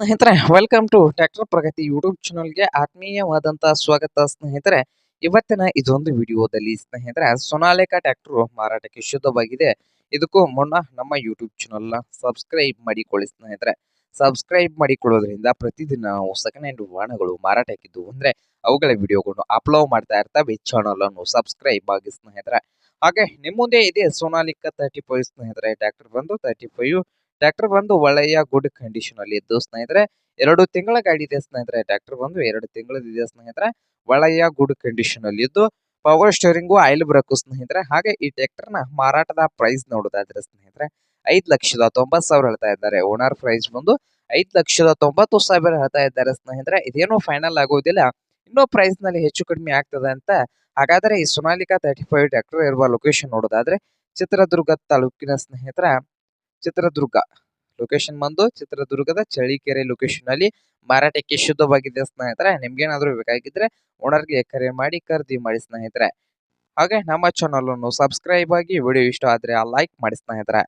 ಸ್ನೇಹಿತರೆ welcome to tractor Pragati YouTube ಚಾನಲ್ಗೆ ಆತ್ಮೀಯವಾದಂತಹ ಸ್ವಾಗತ ಸ್ನೇಹಿತರೆ. ಇವತ್ತಿನ ಇದೊಂದು ವಿಡಿಯೋದಲ್ಲಿ ಸ್ನೇಹಿತರೆ, ಸೊನಾಲಿಕಾ ಟ್ರ್ಯಾಕ್ಟರ್ ಮಾರಾಟಕ್ಕೆ ಶುದ್ಧವಾಗಿದೆ. ಇದಕ್ಕೂ ಮುನ್ನ ನಮ್ಮ ಯೂಟ್ಯೂಬ್ ಚಾನಲ್ನ ಸಬ್ಸ್ಕ್ರೈಬ್ ಮಾಡಿಕೊಳ್ಳಿ ಸ್ನೇಹಿತರೆ. ಸಬ್ಸ್ಕ್ರೈಬ್ ಮಾಡಿಕೊಳ್ಳೋದ್ರಿಂದ ಪ್ರತಿದಿನ ನಾವು ಸೆಕೆಂಡ್ ಹ್ಯಾಂಡ್ ವಾಹನಗಳು ಮಾರಾಟಕ್ಕಿದ್ದು ಅಂದ್ರೆ ಅವುಗಳ ವಿಡಿಯೋಗಳನ್ನು ಅಪ್ಲೋಡ್ ಮಾಡ್ತಾ ಇರ್ತವೆ. ಚಾನಲ್ ಅನ್ನು ಸಬ್ಸ್ಕ್ರೈಬ್ ಆಗಿ ಸ್ನೇಹಿತರೆ. ಹಾಗೆ ನಿಮ್ಮ ಮುಂದೆ ಇದೆ ಸೊನಾಲಿಕಾ ತರ್ಟಿ ಫೈವ್ ಸ್ನೇಹಿತರೆ. ಟ್ರ್ಯಾಕ್ಟರ್ ಬಂದು ತರ್ಟಿ ಫೈವ್ ಟ್ರ್ಯಾಕ್ಟರ್ ಬಂದು ಒಳ್ಳೆಯ ಗುಡ್ ಕಂಡೀಷನ್ ಅಲ್ಲಿ ಇದ್ದು ಸ್ನೇಹಿತರೆ, ಎರಡು ತಿಂಗಳ ಗಾಡಿ ಇದೆ ಸ್ನೇಹಿತರೆ. ಟ್ರ್ಯಾಕ್ಟರ್ ಬಂದು ಎರಡು ತಿಂಗಳದಿದೆ ಸ್ನೇಹಿತರೆ. ಒಳ್ಳೆಯ ಗುಡ್ ಕಂಡೀಷನ್ ಅಲ್ಲಿ ಇದ್ದು ಪವರ್ ಸ್ಟೇರಿಂಗು ಆಯಿಲ್ ಬ್ರೇಕು ಸ್ನೇಹಿತರೆ. ಹಾಗೆ ಈ ಟ್ರ್ಯಾಕ್ಟರ್ನ ಮಾರಾಟದ ಪ್ರೈಸ್ ನೋಡೋದಾದ್ರೆ ಸ್ನೇಹಿತರೆ, ಐದ್ ಲಕ್ಷದ ತೊಂಬತ್ ಸಾವಿರ ಹೇಳ್ತಾ ಇದ್ದಾರೆ. ಓನರ್ ಪ್ರೈಸ್ ಬಂದು ಐದ್ ಲಕ್ಷದ ತೊಂಬತ್ತು ಸಾವಿರ ಹೇಳ್ತಾ ಇದ್ದಾರೆ ಸ್ನೇಹಿತರೆ. ಇದೇನು ಫೈನಲ್ ಆಗೋದಿಲ್ಲ. ಇನ್ನೂ ಪ್ರೈಸ್ನಲ್ಲಿ ಹೆಚ್ಚು ಕಡಿಮೆ ಆಗ್ತದೆ ಅಂತ. ಹಾಗಾದ್ರೆ ಈ ಸೊನಾಲಿಕಾ ತರ್ಟಿ ಫೈವ್ ಟ್ರ್ಯಾಕ್ಟರ್ ಇರುವ ಲೊಕೇಶನ್ ನೋಡೋದಾದ್ರೆ ಚಿತ್ರದುರ್ಗ ತಾಲೂಕಿನ ಸ್ನೇಹಿತರ ಚಿತ್ರದುರ್ಗ. ಲೊಕೇಶನ್ ಬಂದು ಚಿತ್ರದುರ್ಗದ ಚಳ್ಳಿಕೆರೆ ಲೊಕೇಶನ್ ಅಲ್ಲಿ ಮಾರಾಟಕ್ಕೆ ಶುದ್ಧವಾಗಿದೆ ಸ್ನೇಹಿತರೆ ನಿಮ್ಗೇನಾದ್ರೂ ಬೇಕಾಗಿದ್ರೆ ಓನರ್ಗೆ ಕರೆ ಮಾಡಿ ಖರೀದಿ ಮಾಡಿ ಸ್ನೇಹಿತರೆ. ಹಾಗೆ ನಮ್ಮ ಚಾನಲ್ ಅನ್ನು ಸಬ್ಸ್ಕ್ರೈಬ್ ಆಗಿ ವಿಡಿಯೋ ಇಷ್ಟ ಆದ್ರೆ ಲೈಕ್ ಮಾಡಿ ಸ್ನೇಹಿತರೆ.